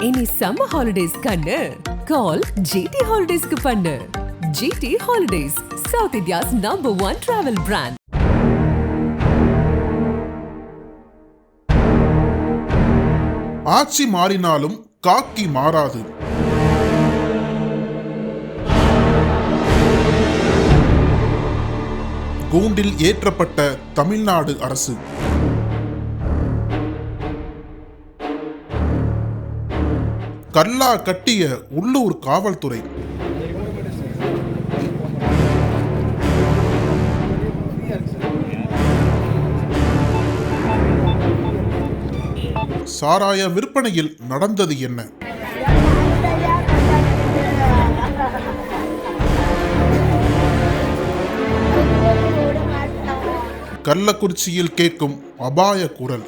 இனி summer holidays கண்ணு. கால் GT ஹாலிடேஸ்க்கு பண்ணு. GT holidays South India's number one travel brand ஆட்சி மாறினாலும் காக்கி மாறாது. கூண்டில் ஏற்றப்பட்ட தமிழ்நாடு அரசு. கல்லா கட்டிய உள்ளூர் காவல்துறை. சாராய விற்பனையில் நடந்தது என்ன? கள்ளக்குறிச்சியில் கேட்கும் அபாய குரல்.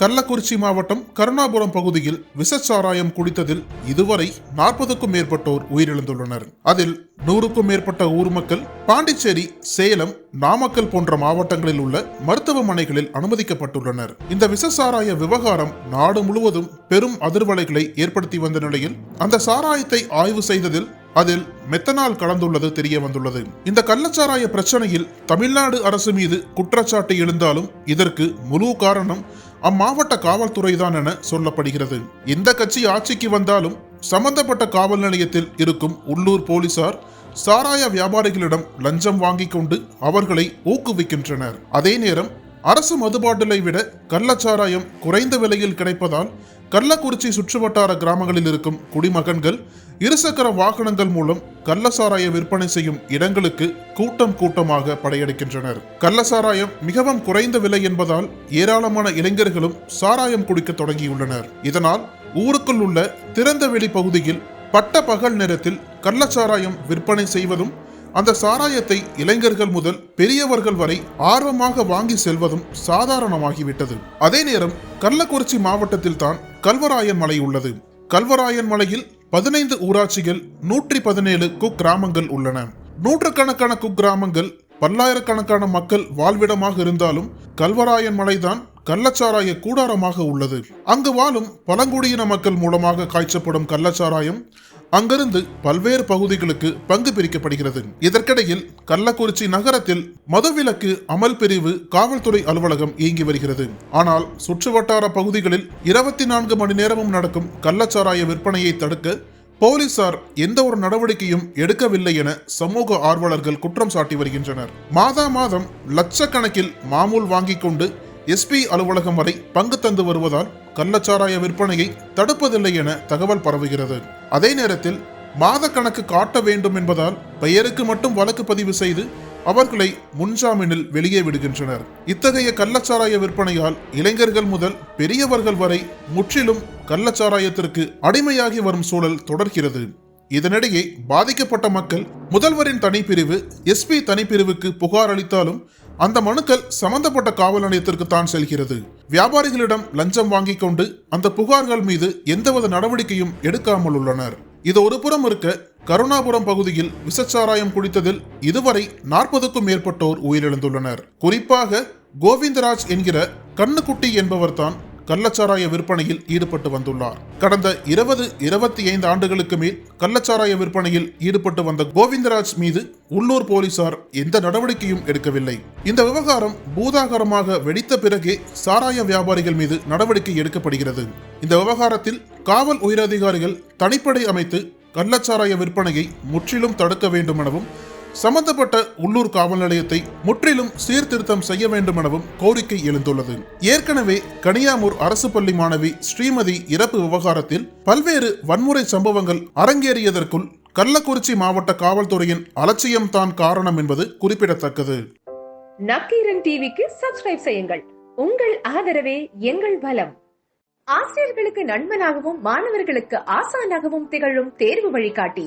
கள்ளக்குறிச்சி மாவட்டம் கருணாபுரம் பகுதியில் விஷச்சாராயம் குடித்ததில் இதுவரை நாற்பதுக்கும் மேற்பட்டோர் உயிரிழந்துள்ளனர். அதில் நூறுக்கும் மேற்பட்ட ஊர் மக்கள் பாண்டிச்சேரி சேலம் நாமக்கல் போன்ற மாவட்டங்களில் உள்ள மருத்துவமனைகளில் அனுமதிக்கப்பட்டுள்ளனர். இந்த விஷசாராய விவகாரம் நாடு முழுவதும் பெரும் அதிர்வலைகளை ஏற்படுத்தி வந்த நிலையில் அந்த சாராயத்தை ஆய்வு செய்ததில் அதில் மெத்தனால் கலந்துள்ளது தெரிய வந்துள்ளது இந்த கள்ளச்சாராய பிரச்சனையில் தமிழ்நாடு அரசு மீது குற்றச்சாட்டு எழுந்தாலும் இதற்கு முழு காரணம் அம்மாவட்ட காவல்துறைதான் என சொல்லப்படுகிறது. இந்த கட்சி ஆட்சிக்கு வந்தாலும் சம்பந்தப்பட்ட காவல் நிலையத்தில் இருக்கும் உள்ளூர் போலீசார் சாராய வியாபாரிகளிடம் லஞ்சம் வாங்கிக் கொண்டு அவர்களை ஊக்குவிக்கின்றனர். அதே நேரம் அரசு மதுபாட்டிலை விட கள்ளச்சாராயம் குறைந்த விலையில் கிடைப்பதால் கள்ளக்குறிச்சி சுற்றுவட்டார கிராமங்களில் இருக்கும் குடிமகன்கள் இருசக்கர வாகனங்கள் மூலம் கள்ளசாராய விற்பனை செய்யும் இடங்களுக்கு கூட்டம் கூட்டமாக படையெடுக்கின்றனர். கள்ளசாராயம் மிகவும் குறைந்த விலை என்பதால் ஏராளமான இளைஞர்களும் சாராயம் குடிக்க தொடங்கியுள்ளனர். இதனால் ஊருக்குள் உள்ள திறந்த வெளி பகுதியில் பட்ட பகல் நேரத்தில் கள்ளச்சாராயம் விற்பனை செய்வதும் அந்த சாராயத்தை இளைஞர்கள் முதல் பெரியவர்கள் வரை ஆர்வமாக வாங்கி செல்வதும் சாதாரணமாகிவிட்டது. அதே நேரம் கள்ளக்குறிச்சி மாவட்டத்தில் தான் கல்வராயன் மலை உள்ளது. கல்வராயன் மலையில் பதினைந்து ஊராட்சிகள் நூற்றி பதினேழு குக்கிராமங்கள் உள்ளன. நூற்றுக்கணக்கான குக்கிராமங்கள் பல்லாயிரக்கணக்கான மக்கள் வாழ்விடமாக இருந்தாலும் கல்வராயன் மலைதான் கள்ளச்சாராய கூடாரமாக உள்ளது. அங்கு வாழும் பழங்குடியின மக்கள் மூலமாக காய்ச்சப்படும் கள்ளச்சாராயம் அங்கிருந்து பல்வேறு பகுதிகளுக்கு பங்கு பிரிக்கப்படுகிறது. இதற்கிடையில் கள்ளக்குறிச்சி நகரத்தில் மதுவிலக்கு அமல் பிரிவு காவல்துறை அலுவலகம் இயங்கி வருகிறது. ஆனால் சுற்றுவட்டார பகுதிகளில் இருபத்தி நான்கு மணி நேரமும் நடக்கும் கள்ளச்சாராய விற்பனையை தடுக்க போலீசார் எந்த ஒரு நடவடிக்கையும் எடுக்கவில்லை என சமூக ஆர்வலர்கள் குற்றம் சாட்டி வருகின்றனர். மாதா மாதம் லட்சக்கணக்கில் மாமூல் வாங்கிக் கொண்டு எஸ்பி அலுவலகம் வரை பங்கு தந்து வருவதால் கள்ளச்சாராய விற்பனையை தடுப்பதில்லை என தகவல் பரவுகிறது. அதே நேரத்தில் மாத கணக்கு காட்ட வேண்டும் என்பதால் பெயருக்கு மட்டும் வழக்கு பதிவு செய்து அவர்களை முன்ஜாமீனில் வெளியே விடுகின்றனர். இத்தகைய கள்ளச்சாராய விற்பனையால் இளைஞர்கள் முதல் பெரியவர்கள் வரை முற்றிலும் கள்ளச்சாராயத்திற்கு அடிமையாகி வரும் சூழல் தொடர்கிறது. இதனிடையே பாதிக்கப்பட்ட மக்கள் முதல்வரின் தனிப்பிரிவு எஸ்பி தனிப்பிரிவுக்கு புகார் அளித்தாலும் அந்த மனுக்கள் சம்பந்தப்பட்ட காவல் நிலையத்திற்கு தான் செல்கிறது. வியாபாரிகளிடம் லஞ்சம் வாங்கிக் கொண்டு அந்த புகார்கள் மீது எந்தவித நடவடிக்கையும் எடுக்காமல் உள்ளனர். இது ஒரு புறம் இருக்க கருணாபுரம் பகுதியில் விசச்சாராயம் குடித்ததில் இதுவரை நாற்பதுக்கும் மேற்பட்டோர் உயிரிழந்துள்ளனர். குறிப்பாக கோவிந்தராஜ் என்கிற கண்ணுக்குட்டி என்பவர்தான் கள்ளச்சாராய விற்பனையில் ஈடுபட்டு வந்துள்ளார். கடந்த இருபது இருபத்தி ஐந்து ஆண்டுகளுக்கு மேல் கள்ளச்சாராய விற்பனையில் ஈடுபட்டு வந்த கோவிந்தராஜ் மீது உள்ளூர் போலீசார் எந்த நடவடிக்கையும் எடுக்கவில்லை. இந்த விவகாரம் பூதாகரமாக வெடித்த பிறகே சாராய வியாபாரிகள் மீது நடவடிக்கை எடுக்கப்படுகிறது. இந்த விவகாரத்தில் காவல் உயரதிகாரிகள் தனிப்படை அமைத்து கள்ளச்சாராய விற்பனையை முற்றிலும் தடுக்க வேண்டும் எனவும் சம்பந்தப்பட்ட உள்ளூர் காவல் நிலையத்தை முற்றிலும் சீர்திருத்தம் செய்ய வேண்டும் எனவும் கோரிக்கை எழுந்துள்ளது. ஏற்கனவே கனியாமூர் அரசு பள்ளி மாணவி ஸ்ரீமதி இறப்பு விவகாரத்தில் பல்வேறு வன்முறை சம்பவங்கள் அரங்கேறியதற்குள் கள்ளக்குறிச்சி மாவட்ட காவல்துறையின் அலட்சியம் தான் காரணம் என்பது குறிப்பிடத்தக்கது. நக்கீரன் டிவிக்கு சப்ஸ்கிரைப் செய்யுங்கள். உங்கள் ஆதரவே எங்கள் பலம். ஆசிரியர்களுக்கு நண்பனாகவும் மாணவர்களுக்கு ஆசானாகவும் திகழும் தேர்வு வழிகாட்டி.